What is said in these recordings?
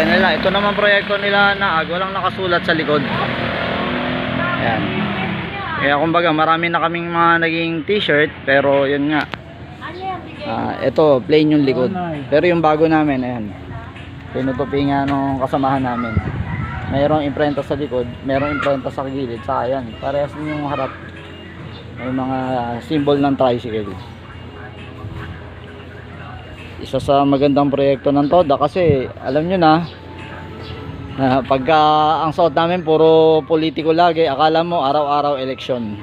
ganun nila. Ito naman proyekto nila na ag, walang nakasulat sa likod. Ayan. Kaya kumbaga marami na kaming mga naging t-shirt pero yun nga. Ah, ito plain yung likod. Pero yung bago namin ayan. Pinutupi nga nung kasamahan namin. Mayroong imprenta sa likod, mayroong imprenta sa gilid, sa ayan. Parehas din yung harap. May mga symbol ng tricycle. Isa sa magandang proyekto ng Toda kasi alam nyo na na pagka ang suot namin puro politiko lagi, akala mo araw-araw eleksyon.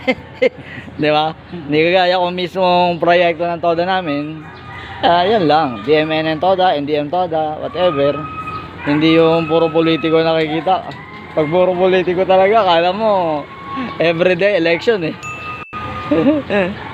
'Di ba? Hindi kagaya kung mismong proyekto ng Toda namin. Ah, yan lang. DMN and Toda, NDM Toda, whatever. Hindi yung puro politiko nakikita. Pag puro politiko talaga, akala mo everyday election eh.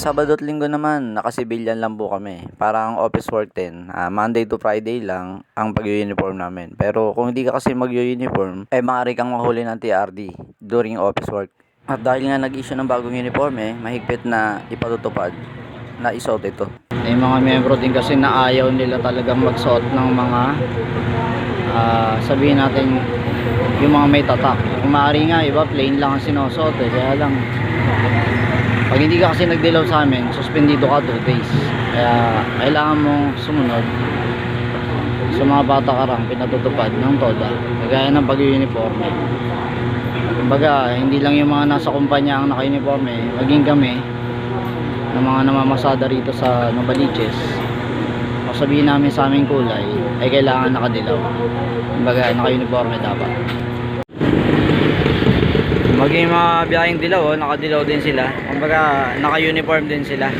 Sabado at Linggo naman, nakasibilyan lang po kami. Parang office work din. Ah, Monday to Friday lang ang pag-uniform namin. Pero kung hindi ka kasi mag-uniform, eh maaari kang mahuli ng TRD during office work. At dahil nga nag-issue ng bagong uniform eh, mahigpit na ipatutupad na isuot ito. May mga membro din kasi na ayaw nila talagang magsuot ng mga ah, sabihin natin yung mga may tatak. Kung maaari nga, iba plain lang ang sinusuot eh. Kaya lang, pag hindi ka kasi nagdilaw sa amin, suspendido ka 2 days. Kaya kailangan mong sumunod sa mga bata karang pinatutupad ng TODA. Kagaya ng pag-uniforme. Kumbaga, hindi lang yung mga nasa kumpanya ang naka-uniforme, maging kami ng mga namamasada rito sa Novaliches. Kung sabihin namin sa aming kulay, ay kailangan nakadilaw. Kumbaga, naka-uniforme dapat. Maging mga biyaheng dilaw, oh, nakadilaw din sila. Kumbaga, naka-uniform din sila.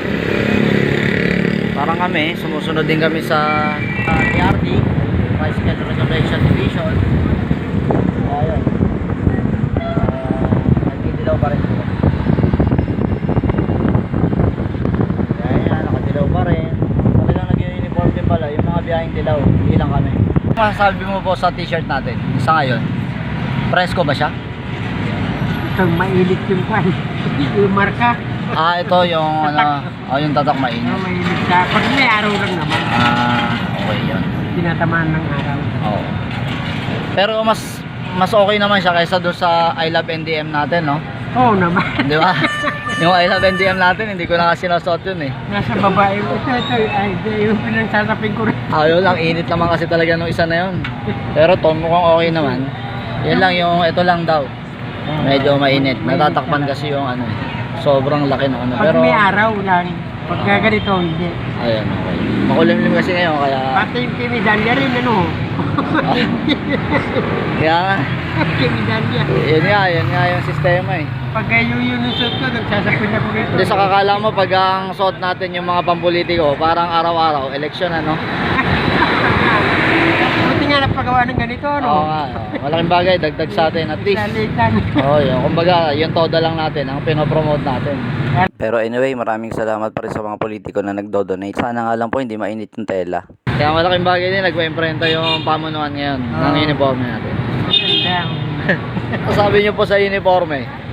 Parang kami, sumusunod din kami sa uh, PRD, Bicycle Reservation Division. Ayun. Uh, nagdidilaw pa rin biyaheng dilaw, hindi lang kami. Masasabi mo po sa t-shirt natin, sa ngayon, presko ba siya? Itong mainit yung kwan. yung marka. Ah, ito yung ano, oh, yung tatak mainit. No, mainit ka. Pag may araw lang naman, Ah, okay yun. tinatamaan ng araw. Oo. Pero mas mas okay naman siya kaysa doon sa I Love NDM natin, no? Oo naman. Di ba? yung I Love NDM natin, hindi ko na kasi nasuot yun eh. Nasa babae mo. Ito, ito. Ay, yung pinagsasapin ko rin. Ayaw lang, init naman kasi talaga nung isa na yun. Pero to, mukhang okay naman. Yan lang yung, ito lang daw. Medyo mainit. Natatakpan kasi yung ano. Sobrang laki ng ano. Pag Pero, may araw lang. Pag ganito, hindi. ayun, okay. Makulimlim kasi ngayon, kaya, Pati yung kimidalya rin, ano? kaya nga, kimidalya. yun nga, yun nga yung sistema eh. Pag kayo yun yung suot ko, nagsasapin ako rito. Hindi sa kakala mo pag ang suot natin yung mga pampolitiko, parang araw-araw, eleksyon ano? Buti nga napagawa ng ganito, ano? Oo nga, oo. malaking bagay, dagdag sa atin at least. Salitan. Oo, yun. Kumbaga, yung toda lang natin, ang pinopromote natin. Pero anyway, maraming salamat pa rin sa mga politiko na nagdo-donate. Sana nga lang po hindi mainit yung tela. Kaya malaking bagay din, nagpa-imprenta yung pamunuan ngayon ng Oo. uniforme natin. Ano sabi nyo po sa uniforme?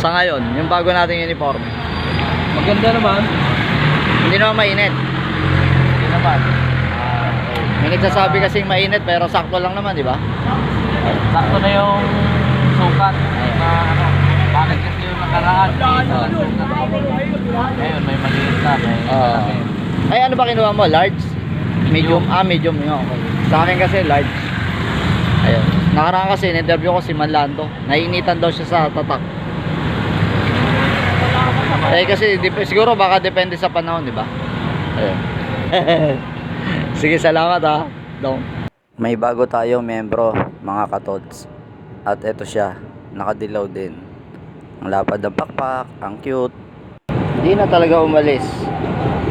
Sa ngayon, yung bago nating uniforme. Maganda naman. Hindi naman mainit. Hindi naman. Ah, okay. May nagsasabi kasing mainit pero sakto lang naman, di ba? Sakto na yung sukat na ano, bakit kasi yung nakaraan dito. Ngayon may maliit na, may malaki. Ay, ano ba kinuha mo? Large? Medium? Ah, medium yun. Okay. Sa akin kasi large. Ayun. Nakaraan kasi, in-interview ko si Manlando. Nainitan daw siya sa tatak. Eh kasi, dip- siguro baka depende sa panahon, di ba? Sige, salamat ha. Dong. May bago tayong membro, mga katods. At eto siya, nakadilaw din. Ang lapad ng pakpak, ang cute. Hindi na talaga umalis.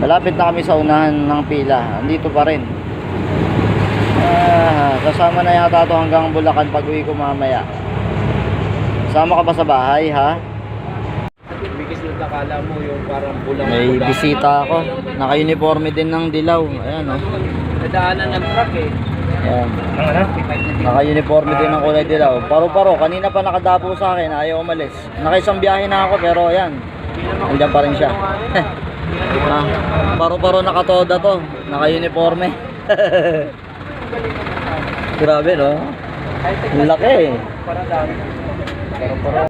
Malapit na kami sa unahan ng pila. Andito pa rin. Ah, kasama na yata ito hanggang Bulacan pag uwi ko mamaya. Sama ka ba sa bahay, ha? Na nakala mo yung parang bulang May bisita ako. Naka-uniforme din ng dilaw. Ayan, oh. Nadaanan ng truck eh. Yan. Naka-uniforme din ng kulay dilaw. Paro-paro, kanina pa nakadapo sa akin, ayaw umalis. Nakaisang biyahe na ako pero yan. Andiyan pa rin siya. ah, paro-paro nakatoda to. Naka-uniforme. Grabe no? Ang laki eh. Paro-paro.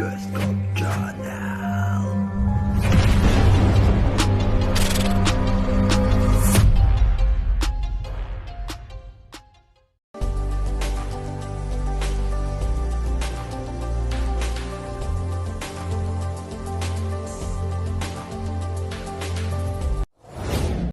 just a god now.